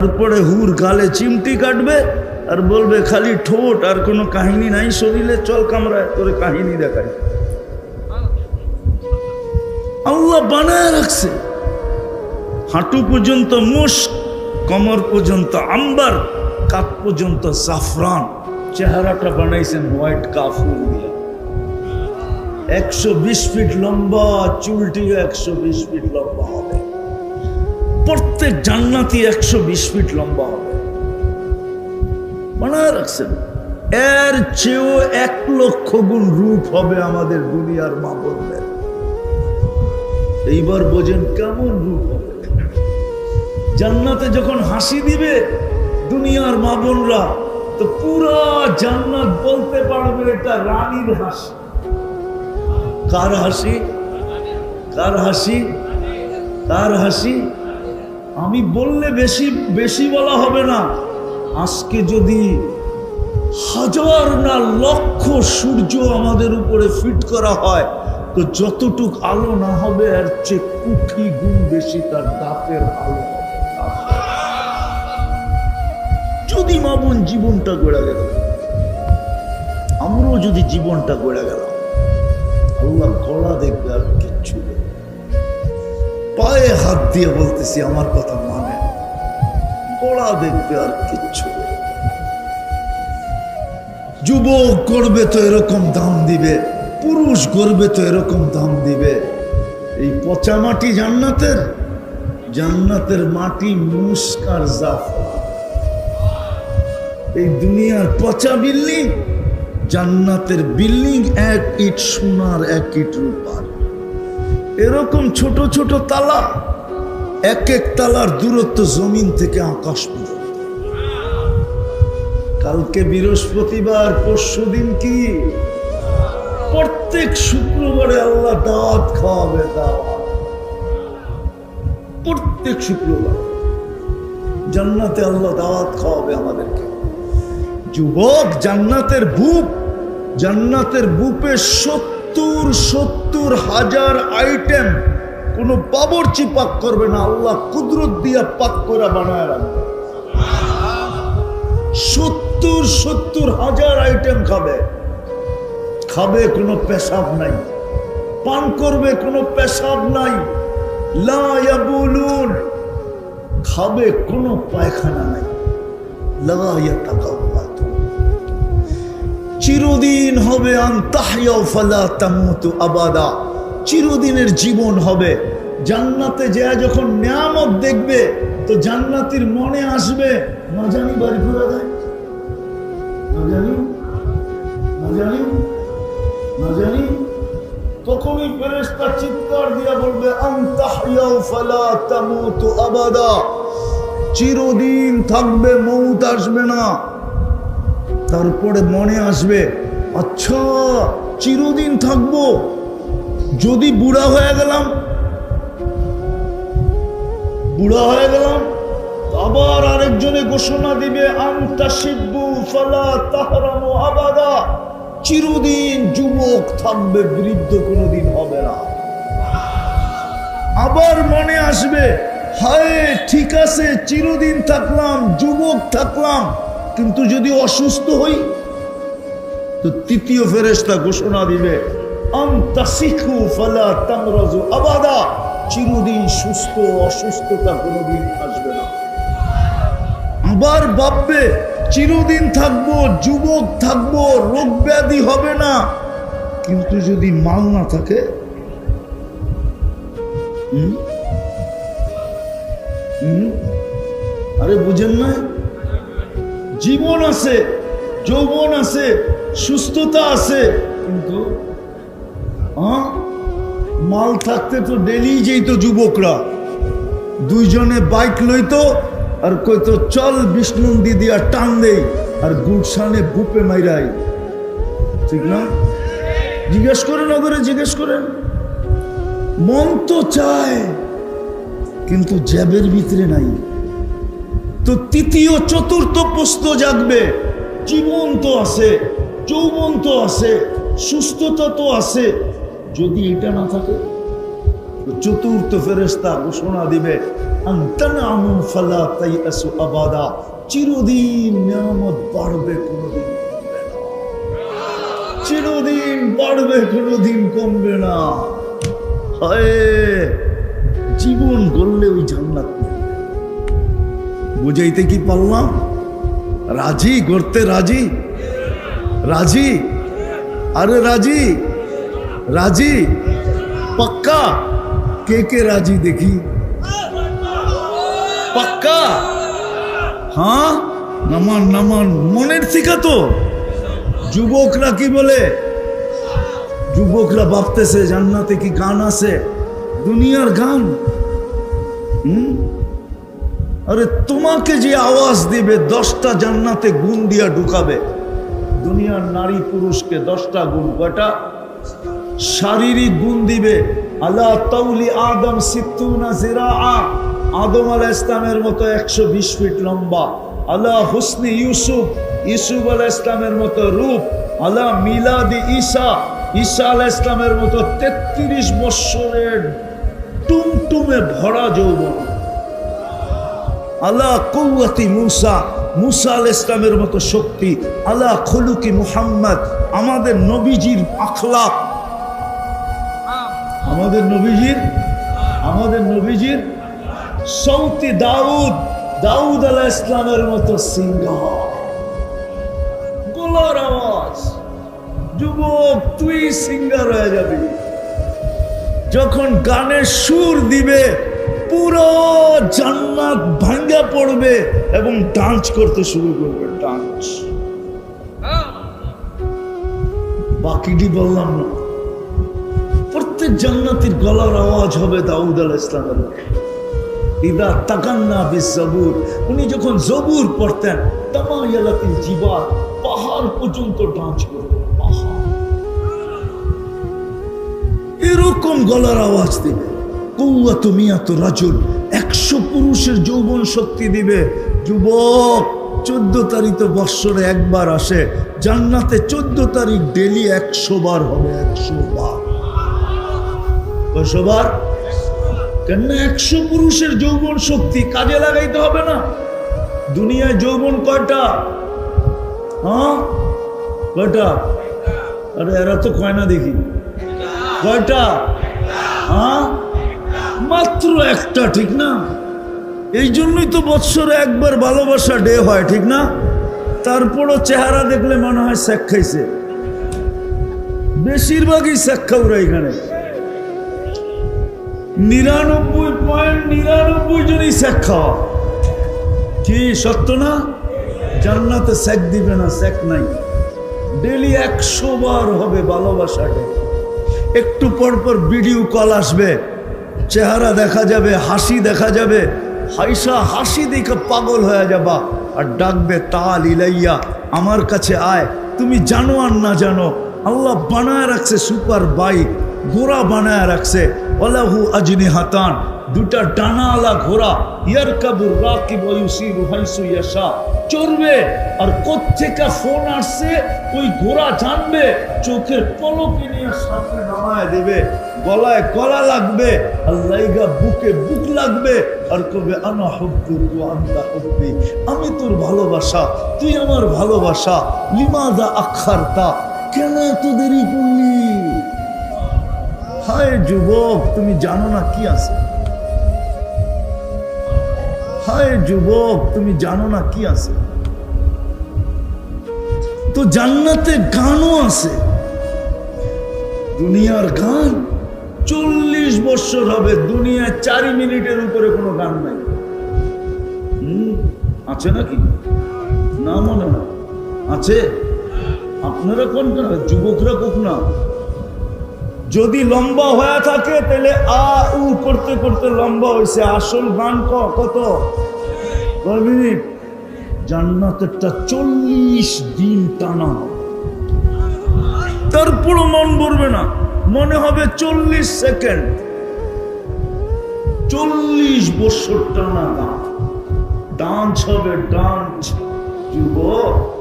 তারপরে হুর গালে চিমটি কাটবে আর বলবে, খালি ঠোঁট আর কোনো কাহিনী নাই শরীরে, চল কামড়ায় তোরে কাহিনী দেখায় আল্লাহ বানায় রাখছে। হাঁটু পর্যন্ত মুশ কমর পর্যন্ত আম্বার, কাপ পর্যন্ত সাফরান চেহারাটা বানাইছেন হোয়াইট কাফুর দিয়ে। একশো বিশ ফিট লম্বা চুলটি একশো বিশ ফিট লম্বা হবে। প্রত্যেক জান্নাতি একশো বিশ ফিট লম্বা হবে। বানায় রাখছেন। এর চেয়েও এক লক্ষ গুণ রূপ হবে আমাদের দুনিয়ার মা বোনদের। এইবার বোঝেন কেমন রূপ হবে। জান্নাতে যখন হাসি দিবে দুনিয়ার মা বোনরা, তো পুরা জান্নাত বলতে পারবে এটা রানীর হাসি। কার হাসি? কার হাসি? কার হাসি? আমি বললে বেশি বেশি বলা হবে না আজকে যদি হাজার না লক্ষ সূর্য আমাদের উপরে ফিট করা হয়, তো যতটুক আলো না হবে আর চেয়ে কুঠি গুণ বেশি তার দাঁতের আলো যদি মামুন জীবনটা গড়ে গেল, আমরাও যদি জীবনটা গড়ে গেল আল্লাহ গলা দেখবে আর কিচ্ছু। পায়ে হাত দিয়ে বলতেছি, আমার কথা মানে? গলা দেখবে আর কিচ্ছু যুবক করবে তো এরকম দাম দিবে, পুরুষ করবে তো এরকম দাম দিবে। এই পচা মাটি জান্নাতের জান্নাতের মাটি মুস্কার এই দুনিয়ার পচা বিল্ডিং, জান্নাতের বিল্ডিং এক ইট সোনার এক ইট রূপার। এরকম ছোট ছোট তালা, এক এক তালার দূরত্ব জমিন থেকে আকাশ কালকে বৃহস্পতিবার, পরশু দিন কি? প্রত্যেক শুক্রবারে আল্লাহ দাওয়াত খাওয়াবে দাওয়াত। প্রত্যেক শুক্রবার। জান্নাতে আল্লাহ দাওয়াত খাওয়াবে আমাদেরকে। যুবক, জান্নাতের বুক, জান্নাতের বুপের বুপে সত্তর সত্তর হাজার আইটেম কোনো বাবরচি পাক করবে না, আল্লাহ কুদরত দিয়া পাক করে বানায় রাখবে। সত্তর সত্তর হাজার আইটেম খাবে। খাবে কোনো পেশাব নাই। পান করবে কোনো পেশাব নাই। লা ইয়াবুলুন। খাবে কোনো পায়খানা নাই। লা ইয়াতাকাব্বাতু। চিরদিন হবে আবাদা। চিরদিনের জীবন হবে। জান্নাতে যে যখন নিয়ামত দেখবে, তো জান্নাতির মনে আসবে না জানি বাড়ি ফেরা যায়। না জানি। না জানি। না জানি। চিৎকার দিয়া বলবে চিরদিন থাকবে, মৌত আসবে না। তারপরে মনে আসবে আচ্ছা চিরদিন থাকব, যদি বুড়া হয়ে গেলাম, বুড়া হয়ে গেলাম, আবার আরেকজনে ঘোষণা দিবে আমতা শিব্বু ফালা তাহরামু আবাদা, চিরদিন যুবক থাকবে, বৃদ্ধ কোনোদিন হবে না। আবার মনে আসবে, হায়, ঠিক আছে, চিরদিন থাকলাম, যুবক থাকলাম কিন্তু যদি অসুস্থ হই, তো তৃতীয় ফেরেশতা ঘোষণা দিবে আবাদা। চিরদিন সুস্থ অসুস্থতা কোনোদিন আসবে না। আবার ভাববে, চিরদিন থাকব, যুবক থাকব, রোগ ব্যাধি হবে না। কিন্তু যদি মাল না থাকে আরে বুঝেন না জীবন আছে, যৌবন আছে, সুস্থতা আছে, কিন্তু? মাল থাকতে তো ডেলি যেত যুবকরা। দুইজনে বাইক লইতো আর কইতো, চল বিষ্ণু দিদি আর টান দেই আর গুলশানে বুপে মাইরাই। ঠিক না? জিজ্ঞেস করেন ওদের জিজ্ঞেস করেন। মন তো চায়, কিন্তু জ্যাবের ভিতরে নাই। তো তৃতীয়, চতুর্থ পুস্ত জাগবে। জীবন তো আছে যৌবন তো আছে, সুস্থতা তো আছে। যদি এটা না থাকে চতুর্থ ফেরেস্তা ঘোষণা দিবে আবাদা। চিরদিন নিয়ামত বাড়বে কোনোদিন চিরদিন বাড়বে, কোনোদিন কমবে না। জীবন গড়লে ওই জান্নাত মিলবে। বুঝাইতে কি পারলাম রাজি, গড়তে রাজি? রাজি? আরে রাজি? রাজি? পাক্কা? কে কে রাজি দেখি? পাক্কা? হ্যাঁ? নামান নামান, মনের থেকে তো। যুবকরা কি বলে? যুবকরা ভাবতেছে, জান্নাতে কি গান আছে? দুনিয়ার গান? হুম? আরে, তোমাকে যে আওয়াজ দিবে, দশটা জান্নাতে গুণ দিয়া ঢুকাবে। দুনিয়ার নারী পুরুষকে দশটা গুণ, কয়টা? শারীরিক গুণ দিবে। আল্লাহ তাউলি আদম সিত্তুনা আদম আল ইসলামের মতো একশো বিশ ফিট লম্বা। আল্লাহ হুসনি ইউসুফ। ইউসুফ আল ইসলামের মতো রূপ। আল্লাহ মিলাদি ঈসা। ঈসা আল ইসলামের মতো তেত্রিশ বৎসরের টুমটুমে ভরা যৌবন। আল্লাহ কৌয়াতি মুসা মুসা আল ইসলামের মতো শক্তি আল্লাহ খলুকি মুহাম্মদ, আমাদের নবীজির আখলাক। আমাদের নবীজির আমাদের নবীজির সৌতি দাউদ দাউদ আলাহ ইসলামের মতো সিংহ। গোলার আওয়াজ, যুবক, তুই সিঙ্গার হয়ে যাবি। যখন গানের সুর দিবে পুরো জান্নাত ভাঙ্গা পড়বে এবং ডান্স করতে শুরু করবে ডান্স বাকিটি বললাম না। প্রত্যেক জান্নাতির গলার আওয়াজ হবে দাউদ আল ইসলামের। ইদা তাকান্না উনি যখন জবুর পড়তেন, তামায়ালাতিল জিবা পাহাড় পর্যন্ত ডান্স করতেন, পাহাড়। এরকম গলার আওয়াজ দিবে। একশো পুরুষের যৌবন শক্তি দিবে। যুবক, চোদ্দ তারিখ তো বৎসরে একবার আসে। জান্নাতে চোদ্দ তারিখ ডেলি একশো বার হবে, একশো বার। বার? কেন একশো পুরুষের যৌবন শক্তি কাজে লাগাইতে হবে না। দুনিয়ায় যৌবন কয়টা? হ্যাঁ? কয়টা? আরে এরা তো কয় না দেখি। কয়টা? হ্যাঁ? মাত্র একটা, ঠিক না? এই জন্যই তো বৎসরে একবার ভালোবাসা ডে হয়, ঠিক না? তারপরও চেহারা দেখলে মনে হয় শেখ খাইছে। বেশিরভাগই শেখ খাওরা এখানে। নিরানব্বই পয়েন্ট নিরানব্বই জনই শেখ খাওয়া। কি সত্য না? জান্নাতে শেখ দিবে না শেখ নাই। ডেলি একশো বার হবে ভালোবাসা ডে। একটু পর পর ভিডিও কল আসবে। চেহারা দেখা যাবে, হাসি দেখা যাবে। হাইসা হাসি দিকে পাগল হয়ে যাবা। আর ডাকবে, তাল ইলাইয়া, আমার কাছে আয়। তুমি জানো আর না জানো, আল্লাহ বানায় রাখছে সুপার বাইক ঘোড়া বানায় রাখছে। অলাহু আজনি হাতান। দুটা ডানাওয়ালা ঘোড়া। ইয়ার কাবুর রাকিব ইউসিরু হাইসু ইয়াশা। চড়বে। আর কোত্থেকে ফোন আসছে, ওই ঘোড়া জানবে। চোখের পলকে নিয়ে সামনে নামায় দেবে। গলায় গলা লাগবে। আর লাইগা বুকে বুক লাগবে। আর কবে, আনা হব্বু তু আন্তা হব্বি। আমি তোর ভালোবাসা। তুই আমার ভালোবাসা। লিমাদা আখারতা? কেন এত দেরি করলি? হায় যুবক, তুমি জানো না কি আছে? হায় যুবক, তুমি জানো না কি আছে? তো জান্নাতে গানও আছে। দুনিয়ার গান চল্লিশ বছর হবে, দুনিয়ায় চার মিনিটের উপরে কোনো গান নাই। আছে নাকি? না মনে হয়। আছে? আপনারা কোন যুবকরা কোক না যদি লম্বা হয়ে থাকে, তাহলে আ, উ করতে করতে লম্বা হয়েছে আসল গান কত? জান্নাতেরটা চল্লিশ দিন টানা। তারপরও মন ভরবে না। মনে হবে চল্লিশ সেকেন্ড। চল্লিশ বছর টানা গান। ডান্স হবে, ডান্স। যুবক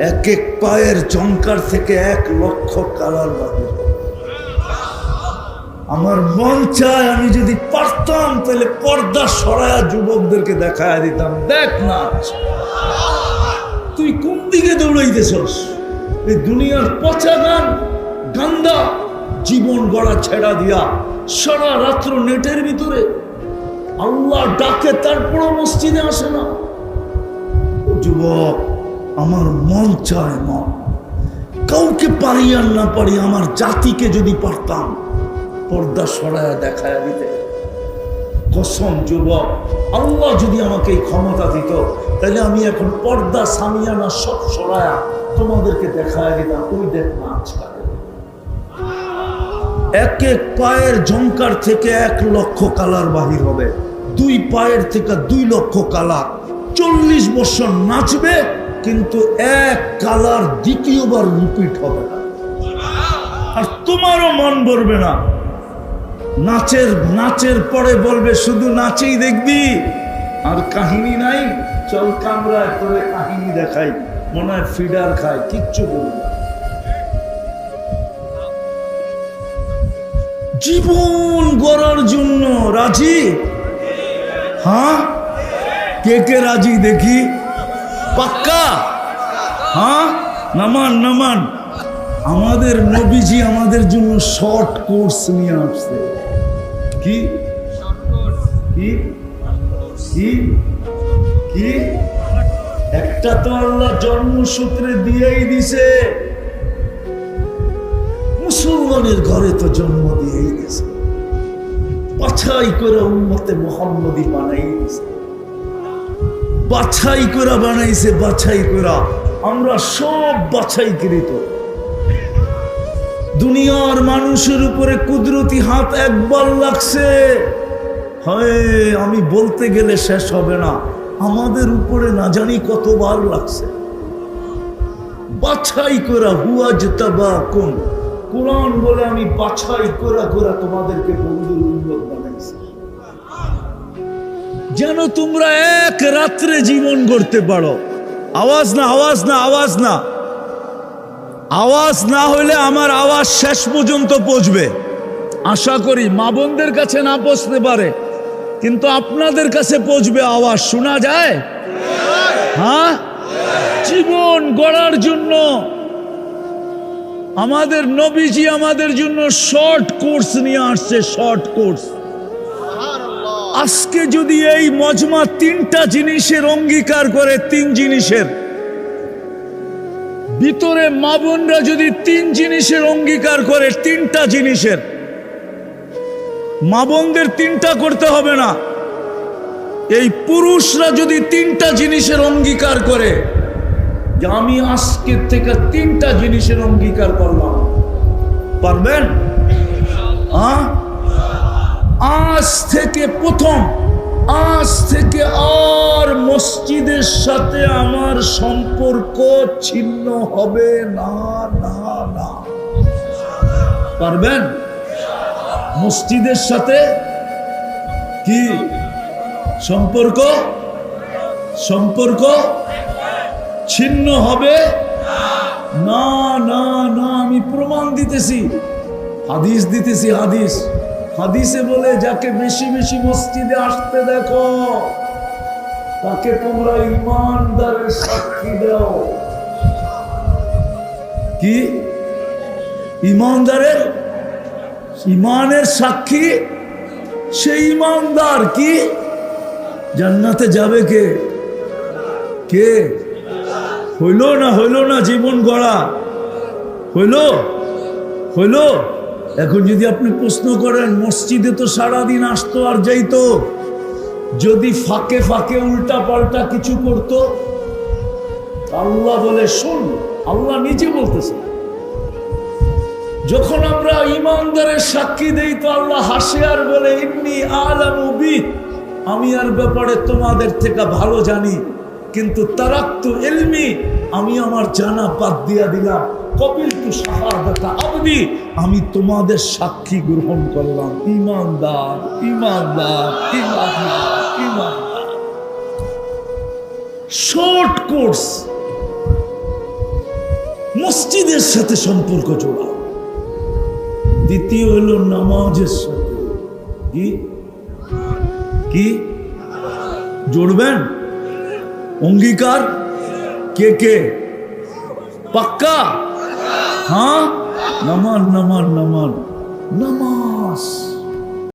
এক এক পায়ের চমকার থেকে এক লক্ষ কালার হবে। আমার মন চায় আমি যদি পারতাম, তাহলে পর্দা সরায়া যুবকদেরকে দেখায় দিতাম। দেখ নাচ তুই কোন দিকে দৌড়াইতেছস? এই দুনিয়ার পচা গান, গান্দা, জীবন গড়া ছেড়া দিয়া সারা রাত্র নেটের ভিতরে আল্লাহ ডাকে, তারপরও মসজিদে আসে না। যুবক, আমার মন চায় মন কাউকে পারি আর না পারি, আমার জাতিকে যদি পারতাম পর্দা সরায় দেখায় দিতে। কসম যুবক, আল্লাহ যদি আমাকে এই ক্ষমতা দিত, তাহলে আমি এখন পর্দা সামিয়ানা সব সরায়া তোমাদেরকে দেখায় দিতাম। ওই দেখ না আজকাল। এক এক পায়ের ঝঙ্কার থেকে এক লক্ষ কালার বাহির হবে। দুই পায়ের থেকে দুই লক্ষ কালার। চল্লিশ বছর নাচবে, কিন্তু এক কালার দ্বিতীয়বার রিপিট হবে না। আর তোমারও মন ভরবে না। নাচের নাচের পরে বলবে, শুধু নাচেই দেখবি? আর কাহিনী নাই। চল কামরায় করে কাহিনী দেখাই। মনে হয় ফিডার খায়, কিচ্ছু বলবে জীবন গড়ার জন্য রাজি? হ্যাঁ? কে কে রাজি দেখি? পাক্কা? হ্যাঁ? নামান নামান। আমাদের নবীজি আমাদের জন্য শর্ট কোর্স নিয়ে আসছে। কি? কি? একটা তো আল্লাহ জন্মসূত্রে দিয়েই দিছে। মুসলমানের ঘরে তো জন্ম দিয়েই দিছে। বাছাই করে উন্মতে মোহাম্মদী বানাই দিছে। বাছাই করা বানাইছে, বাছাই করা। আমরা সব বাছাইকৃত। দুনিয়ার মানুষের উপরে কুদরতি হাত একবার লাগছে। হয়, আমি বলতে গেলে শেষ হবে না। আমাদের উপরে না জানি কতবার লাগছে। বাছাই করা হুয়া যেতা বা কোন? কোরআন বলে আমি বাছাই করা করা তোমাদেরকে বন্ধুর উন্নত বানাইছি। যেন তোমরা এক রাত্রে জীবন করতে পারো। আওয়াজ না আওয়াজ না আওয়াজ না। আওয়াজ না হলে আমার আওয়াজ শেষ পর্যন্ত পৌঁছবে। আশা করি মা বোনদের কাছে না পৌঁছতে পারে, কিন্তু আপনাদের কাছে পৌঁছবে আওয়াজ, শোনা যায়? হ্যাঁ? জীবন গড়ার জন্য, আমাদের নবীজি আমাদের জন্য শর্ট কোর্স নিয়ে আসছে শর্ট কোর্স আজকে যদি এই মজমা তিনটা জিনিসের অঙ্গীকার করে, তিন জিনিসের ভিতরে মা বোনরা যদি তিন জিনিসের অঙ্গীকার করে, তিনটা জিনিসের, মা বোনদের তিনটা করতে হবে না। এই পুরুষরা যদি তিনটা জিনিসের অঙ্গীকার করে, যে আমি আজকের থেকে তিনটা জিনিসের অঙ্গীকার করলাম। পারবেন? আ? আজ থেকে প্রথম আজ থেকে আর মসজিদের সাথে আমার সম্পর্ক ছিন্ন হবে না না না। পারবেন? মসজিদের সাথে কি সম্পর্ক? সম্পর্ক ছিন্ন হবে? না না না, আমি প্রমাণ দিতেছি। হাদিস দিতেছি, হাদিস। হাদিসে বলে, যাকে বেশি বেশি মসজিদে আসতে দেখো, তাকে তোমরা ইমানদারের সাক্ষী দাও। কি? ইমানদারের? ইমানের সাক্ষী? সেই ইমানদার কি? জান্নাতে যাবে কে? কে? হইল না হইল না জীবন গড়া? হইল? হইল? এখন যদি আপনি প্রশ্ন করেন, মসজিদে তো সারাদিন আসতো আর যাইতো, যদি ফাঁকে ফাঁকে উল্টা পাল্টা কিছু করতো, আল্লাহ বলে, শুন, আল্লাহ নিজে বলতেছে। যখন আমরা ইমানদারের সাক্ষী দেই, তো আল্লাহ হাসে আর বলে, ইন্নি আলাম আমি আর ব্যাপারে তোমাদের থেকে ভালো জানি, কিন্তু তারাক্তু এলমি, আমি আমার জানা বাদ দিয়া দিলাম। আমি তোমাদের সাক্ষী গ্রহণ করলাম। ইমানদার ইমানদার ইমানদার ইমানদার। Short course. মসজিদের সাথে সম্পর্ক জোড়া। দ্বিতীয় হলো নামাজের সাথে। কি? জুড়বেন? অঙ্গীকার? কে কে? পাক্কা? हाँ? नमन नमन नमन। नमन।